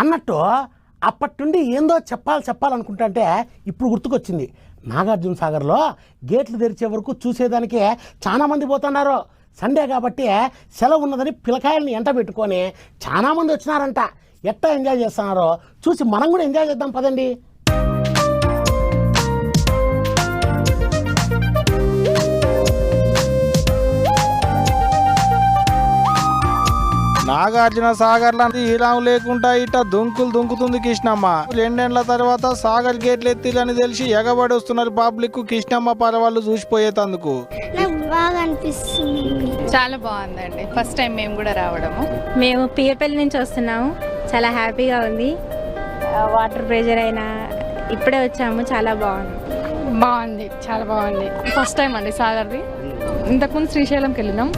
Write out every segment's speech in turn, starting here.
అన్నట్టు అప్పటి నుండి ఏందో చెప్పాలి చెప్పాలనుకుంటుంటే ఇప్పుడు గుర్తుకొచ్చింది. నాగార్జున సాగర్లో గేట్లు తెరిచే వరకు చూసేదానికి చాలా మంది పోతున్నారు. సండే కాబట్టి సెలవు ఉన్నదని పిల్లకాయల్ని ఎంట పెట్టుకొని చాలామంది వచ్చినారంట. ఎట్టా ఎంజాయ్ చేస్తున్నారో చూసి మనం కూడా ఎంజాయ్ చేద్దాం పదండి. నాగార్జున సాగర్ లాంటి ఈరాము లేకుండా ఇట దుంకులు దుంకుతుంది కృష్ణమ్మ. రెండేళ్ళ తర్వాత సాగర్ గేట్లు ఎత్తిలని తెలిసి ఎగబడి వస్తున్నారు పబ్లిక్ కృష్ణమ్మ పరవాళ్ళు చూసిపోయేతందుకు నాకు బాగా అనిపిస్తుంది. చాలా బాగుందండి. ఫస్ట్ టైం మేము కూడా రావడము. మేము పీర్పల్లి నుంచి వస్తున్నాము. చాలా హ్యాపీగా ఉంది. వాటర్ ప్రెషర్ అయినా ఇప్పుడే వచ్చాము. చాలా బాగుంది. బాగుంది చాలా బాగుంది. ఫస్ట్ టైం అండి సాగర్ది ఇంతకుముందు శ్రీశైలంకి వెళ్ళినాం.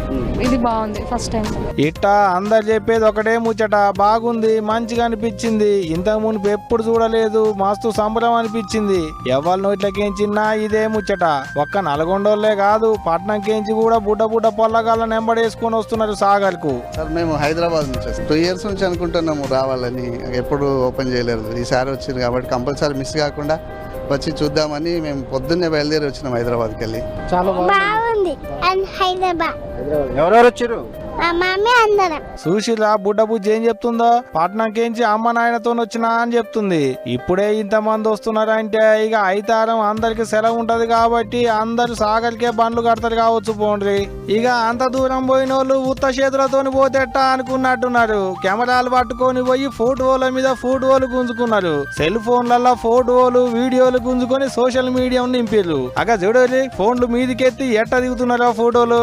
ఇది బాగుంది ఫస్ట్ టైం ఇట్ట అందరు చెప్పేది ఒకటే ముచ్చట. బాగుంది మంచిగా అనిపించింది. ఇంతకు మునుపు ఎప్పుడు చూడలేదు మస్తు సంబరం అనిపించింది. ఎవరి నోట్లకేంచిన్నా ఇదే ముచ్చట. ఒక్క నల్గొండోళ్ళే కాదు పట్నం కేంచి కూడా బుడ్డ బుడ్డ పొల్లగాళ్ళ నెంబడేసుకొని వస్తున్నారు సాగర్కు సార్ మేము హైదరాబాద్ నుంచి. టూ ఇయర్స్ నుంచి అనుకుంటున్నాము రావాలని. ఎప్పుడు ఓపెన్ చేయలేదు. ఈసారి వచ్చింది కాబట్టి కంపల్సరీ మిస్ కాకుండా వచ్చి చూద్దామని మేము పొద్దున్నే బయలుదేరి వచ్చినాం హైదరాబాద్కి వెళ్ళి. చాలా బాగుంది. అండ్ హైదరాబాద్. ఎవరెవరు వచ్చారు? సుశీల బుడ్డ బుజ్జి ఏం చెప్తుందో? పట్నం కేంచి అమ్మ నాయనతో వచ్చినా అని చెప్తుంది. ఇప్పుడే ఇంతమంది వస్తున్నారంటే ఇక ఐతారం అందరికి సెలవు ఉంటది కాబట్టి అందరు సాగర్కే బండ్లు కడతారు కావచ్చు పోండ్రి. ఇక అంత దూరం పోయిన వాళ్ళు ఉత్త చేతులతో పోతేట అనుకున్నట్టున్నారు. కెమెరాలు పట్టుకొని పోయి ఫోటోల మీద ఫోటోలు గుంజుకున్నారు. సెల్ ఫోన్లలో ఫోటోలు వీడియోలు గుంజుకొని సోషల్ మీడియా నింపారు అగా చూడాలి ఫోన్లు మీదికెత్తి ఎట్ట దిగుతున్నారో ఫోటోలు?